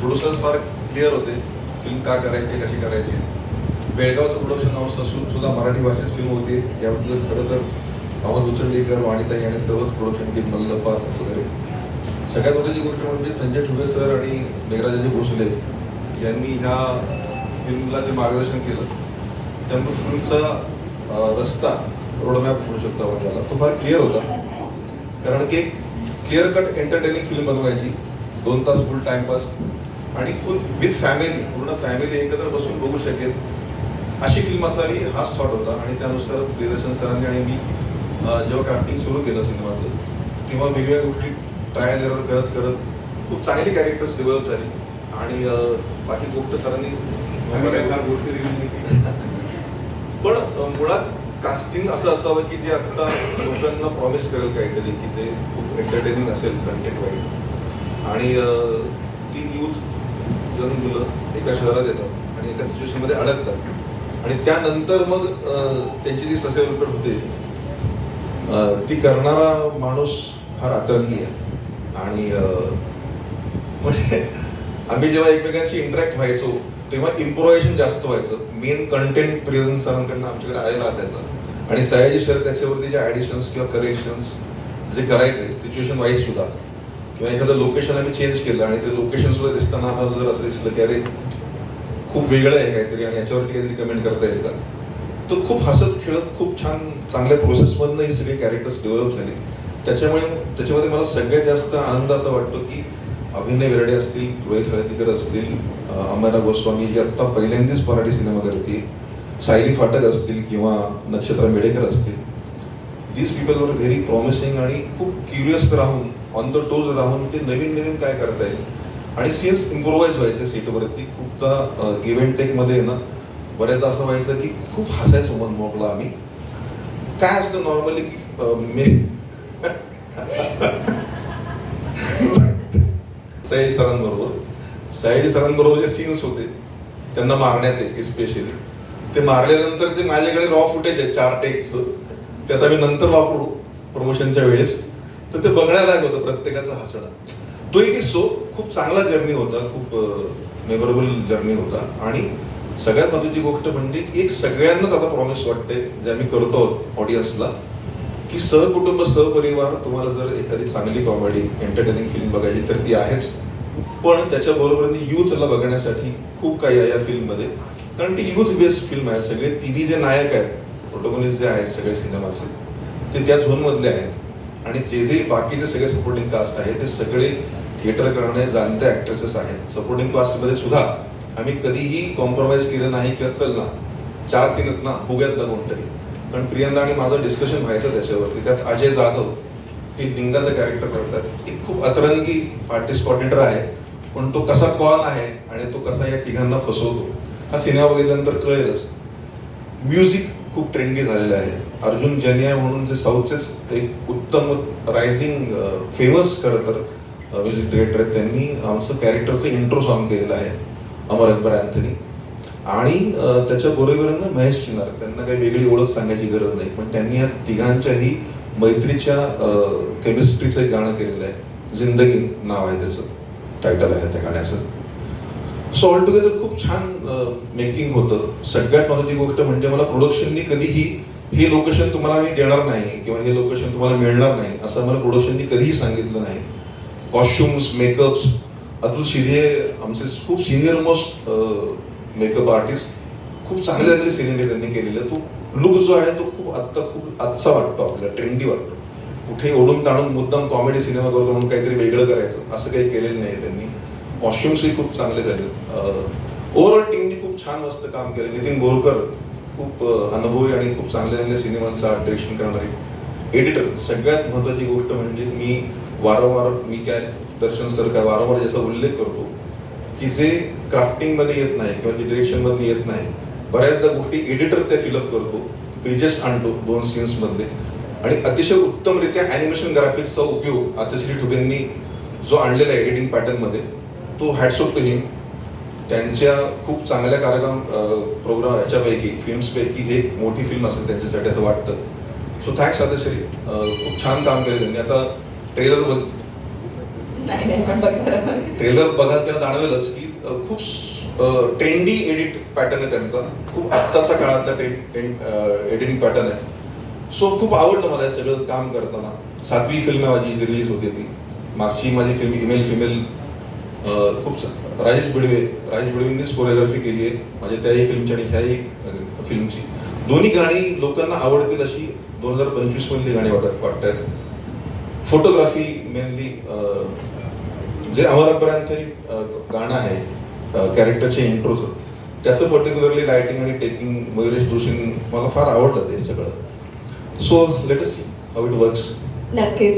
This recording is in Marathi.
प्रोड्युसर्स फार क्लिअर होते. फिल्म का करायची कशी करायची? बेळगावचं प्रोडक्शन हाऊस असून सुद्धा मराठी भाषेत फिल्म होती. याबद्दल खरं तर अमोल उचंडीकर वाणीताई आणि सर्वच प्रोडक्शन टीम मल्लप्पा वगैरे. सगळ्यात महत्त्वाची गोष्ट म्हणजे संजय ठुबे सर आणि मेघराजाजी भोसले यांनी ह्या फिल्मला जे मार्गदर्शन केलं त्यामुळे फिल्मचा रस्ता रोडमॅप म्हणू शकतो आपण त्याला तो फार क्लिअर होता. कारण की एक क्लिअर कट एंटरटेनिंग फिल्म बनवायची. दोन तास फुल टाइमपास आणि फुल विथ फॅमिली पूर्ण फॅमिली एकत्र बसून बघू शकेल. अशी फिल्म असावी हाच थॉट होता. आणि त्यानुसार प्रियदर्शन सरांनी आणि मी जेव्हा क्राफ्टिंग सुरू केलं सिनेमाचं तेव्हा वेगवेगळ्या गोष्टी ट्रायल एरर करत करत खूप चांगली कॅरेक्टर्स डेव्हलप झाली. आणि बाकी गोष्ट सरांनी पण मुळात कास्टिंग असं असावं की जे आता लोकांना प्रॉमिस करेल काहीतरी की ते खूप एंटरटेनिंग असेल कंटेंट वाईज. आणि ती यूथ दोन मुलं एका शहरात येतात आणि एका सिच्युएशनमध्ये अडकतात. आणि त्यानंतर मग त्यांची जी ससेबलपट होते ती करणारा माणूस फार आतंकी आहे. आणि म्हणजे आम्ही जेव्हा एकमेकांशी इंटरॅक्ट व्हायचो तेव्हा इम्प्रोव्हायझेशन जास्त व्हायचं. मेन कंटेंट प्रियन सरांकडनं आमच्याकडे आलेला असायचा. आणि सयाजी सर त्याच्यावरती जे ॲडिशन्स किंवा करेक्शन्स जे करायचे सिच्युएशन वाईज सुद्धा किंवा एखादं लोकेशन आम्ही चेंज केलं आणि ते लोकेशन सुद्धा दिसताना आम्हाला जर असं दिसलं की अरे खूप वेगळं आहे काहीतरी आणि याच्यावरती काहीतरी कमेंट करता येईल का? तर खूप हसत खेळत खूप छान चांगल्या प्रोसेसमधनं ही सगळी कॅरेक्टर्स डेव्हलप झाली. त्याच्यामुळे त्याच्यामध्ये मला सगळ्यात जास्त आनंद असा वाटतो की अभिनय वेरडे असतील रोहित हळदीकर असतील अं, अंबाना गोस्वामी जी आत्ता पहिल्यांदाच मराठी सिनेमा करतील सायली फाटक असतील किंवा नक्षत्र मेडेकर असतील. These people are very promising आणि खूप क्युरियस राहून ऑन द टोज राहून ते नवीन नवीन काय करता येईल. आणि सीन्स इम्प्रोवाइज व्हायचे सीटवरती खूपदा गिव्ह अँड टेकमध्ये ना बऱ्याचदा असं व्हायचं की खूप हसायचो मन मोकला आम्ही. काय असतं नॉर्मली की मे सयाजी सरांबरोबर. सयाजी सरांबरोबर जे सीन्स होते त्यांना मारण्याचे स्पेशली ते मारल्यानंतरचे माझ्याकडे रॉ फुटेज आहे चार टेकचं ते आता मी नंतर वापरू प्रमोशनच्या वेळेस. तर ते बघण्यालायक होतं प्रत्येकाचं हसणं तो इट इज सो खूप चांगला जर्नी होता खूप मेमोरेबल जर्नी होता. आणि सगळ्यात महत्वाची गोष्ट म्हणजे एक सगळ्यांनाच आता प्रॉमिस वाटते जे आम्ही करतो ऑडियन्सला की सहकुटुंब सहपरिवार तुम्हाला जर एखादी चांगली कॉमेडी एंटरटेनिंग फिल्म बघायची तर ती आहेच. पण त्याच्याबरोबर ती युथला बघण्यासाठी खूप काही आहे या फिल्ममध्ये कारण ती युथ बेस्ड फिल्म आहे सगळे तिन्ही जे नायक आहेत प्रोटोगोनिस्ट जे आहेत सगळे सिनेमाचे ते त्या झोनमधले आहेत. आणि जे जे बाकीचे सगळे सपोर्टिंग कास्ट आहे ते सगळे थिएटर करणारे जाणते ॲक्ट्रेसेस आहेत. सपोर्टिंग कास्टमध्ये सुद्धा आम्ही कधीही कॉम्प्रोमाइज केलं नाही किंवा चल ना चार सीन आहेत ना बघूयात ना कोणतरी. पण प्रियंदा आणि माझं डिस्कशन व्हायचं त्याच्यावरती. त्यात अजय जाधव हे निंदाचं कॅरेक्टर करतात. एक खूप अतरंगी आर्टिस्ट कॉर्डिनेटर आहे पण तो कसा कॉल आहे आणि तो कसा या तिघांना फसवतो हा सिनेमा बघितल्यानंतर कळेलच. म्युझिक खूप ट्रेंडी झालेलं आहे. अर्जुन जनिया म्हणून जे साऊथचेच एक उत्तम रायझिंग फेमस खरं तर म्युझिक डिरेक्टर आहेत त्यांनी. आमचं कॅरेक्टरचं इंट्रो सॉन्ग केलेलं आहे अमर अकबर अँथनी. आणि त्याच्या बरोबरीनं महेश चिनार त्यांना काही वेगळी ओळख सांगायची गरज नाही. पण त्यांनी या तिघांच्याही मैत्रीच्या केमिस्ट्रीचं एक गाणं केलेलं आहे. जिंदगी नाव आहे त्याचं. टायटल आहे त्या गाण्याचं. सो ऑल टुगेदर खूप छान मेकिंग होतं. सगळ्यात महत्वाची गोष्ट म्हणजे मला प्रोडक्शननी कधीही हे लोकेशन तुम्हाला मी देणार नाही किंवा हे लोकेशन तुम्हाला मिळणार नाही असं मला प्रोडक्शननी कधीही सांगितलं नाही. कॉस्ट्युम्स मेकअप्स अतुल शिधे आमचे खूप सिनियर मोस्ट मेकअप आर्टिस्ट खूप चांगले चांगले सिनेमे त्यांनी केलेले. तो लुक जो आहे तो खूप आत्ता खूप आजचा वाटतो आपल्याला ट्रेंडी वाटतो. कुठे ओढून ताणून मुद्दाम कॉमेडी सिनेमा करतो म्हणून काहीतरी वेगळं करायचं असं काही केलेलं नाही त्यांनी. कॉस्ट्युम्सही खूप चांगले झाले. ओव्हरऑल टीमनी खूप छान मस्त काम केलं. नितीन बोरकर खूप अनुभवी आणि खूप चांगले चांगले सिनेमांचा डिरेक्शन करणारे एडिटर सगळ्यात महत्त्वाची गोष्ट म्हणजे मी वारंवार मी काय दर्शन सर काय वारंवार ज्याचा उल्लेख करतो की जे क्राफ्टिंगमध्ये येत नाही किंवा जे डिरेक्शनमध्ये येत नाही बऱ्याचदा गोष्टी एडिटर ते फिलअप करतो ब्रिजेस आणतो दोन सीन्समधले आणि अतिशय उत्तमरित्या ॲनिमेशन ग्राफिक्सचा उपयोग आतिश्री ठुबेंनी जो आणलेला आहे एडिटिंग पॅटर्नमध्ये तो हॅट्स ऑफ टू हिम त्यांच्या खूप चांगल्या कार्यक्रम प्रोग्राम ह्याच्यापैकी फिल्म्सपैकी हे मोठी फिल्म असेल त्यांच्यासाठी असं वाटतं. सो थँक्स आदिश्री खूप छान काम केलं त्यांनी. आता ट्रेलर आहोत. ट्रेलर बघाल तेव्हा जाणवेलच की खूप ट्रेंडी एडिट पॅटर्न आहे त्यांचा. खूप आत्ताचा काळातला एडिटिंग पॅटर्न आहे. सो खूप आवडलं मला हे सगळं काम करताना. सातवी फिल्म आहे माझी रिलीज होते ती. मागची माझी फिल्म इमेल फिमेल खूप राजेश बिडवे राजेश बिडवेंनीच कोरिओग्राफी केली आहे. माझ्या त्याही फिल्मची आणि ह्याही फिल्मची दोन्ही गाणी लोकांना आवडतील अशी दोन हजार पंचवीस मधली गाणी वाटत वाटतात. फोटोग्राफी मेनली जे अमरापर्यंत गाणं आहे कॅरेक्टरचे इंट्रोचं त्याचं पर्टिक्युलरली लायटिंग आणि टेकिंग मयुरेश जोशी मला फार आवडलं ते सगळं. So let see how it works नक्कीच.